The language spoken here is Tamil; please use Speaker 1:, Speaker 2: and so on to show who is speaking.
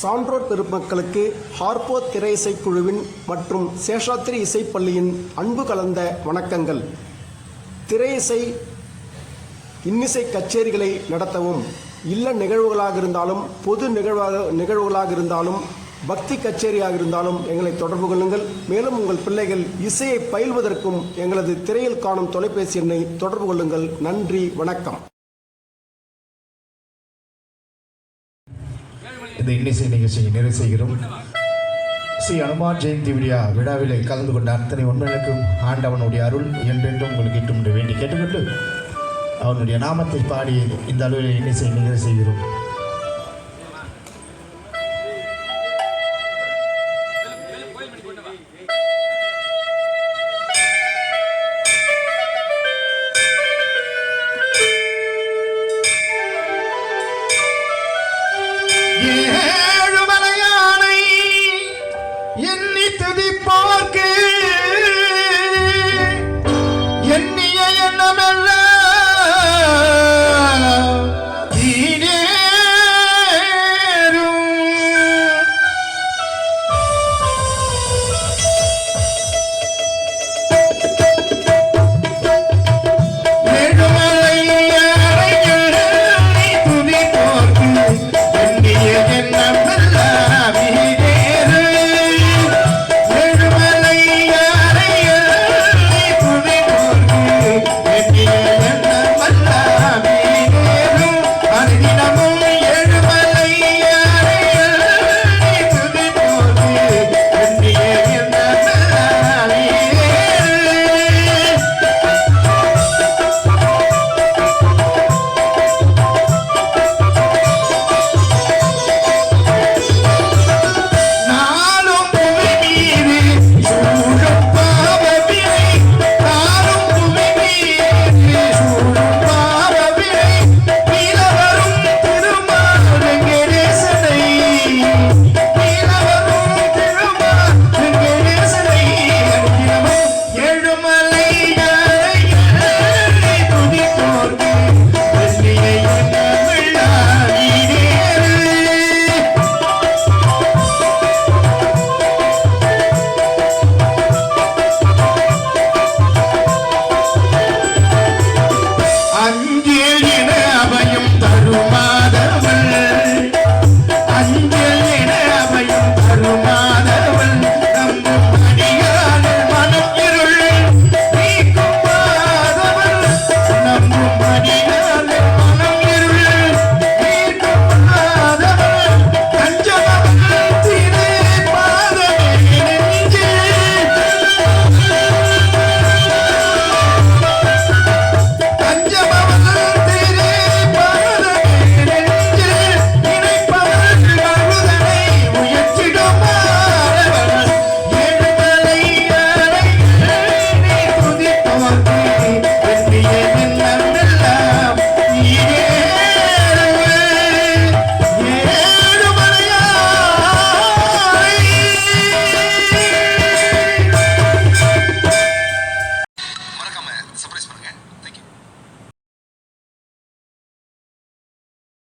Speaker 1: சான்றோர் பெருமக்களுக்கு ஹார்போ திரை இசைக்குழுவின் மற்றும் சேஷாத்திரி இசைப்பள்ளியின் அன்பு கலந்த வணக்கங்கள். திரை இசை இன்னிசை கச்சேரிகளை நடத்தவும் இல்ல நிகழ்வுகளாக இருந்தாலும் பொது நிகழ்வாக நிகழ்வுகளாக இருந்தாலும் பக்தி கச்சேரியாக இருந்தாலும் எங்களை தொடர்பு கொள்ளுங்கள். மேலும் உங்கள் பிள்ளைகள் இசையை பயில்வதற்கும் எங்களது திரையில் காணும் தொலைபேசி எண்ணை தொடர்பு கொள்ளுங்கள். நன்றி வணக்கம்.
Speaker 2: இந்த இன்னிசை நிகழ்ச்சியை நிறைவு செய்கிறோம் ஸ்ரீ அனுமான் ஜெயந்தி விழா விழாவில் கலந்து கொண்ட அத்தனை உண்மைகளுக்கும் ஆண்டவனுடைய அருள் என்றென்றும் உங்களுக்கு இட்டும் என்று வேண்டி கேட்டுக்கொண்டு அவனுடைய நாமத்தை பாடி இந்த அளவில் இன்னிசை நிகழ்ச்சி செய்கிறோம் Hey, hey. எண்ணி துதிப்பார்க்கு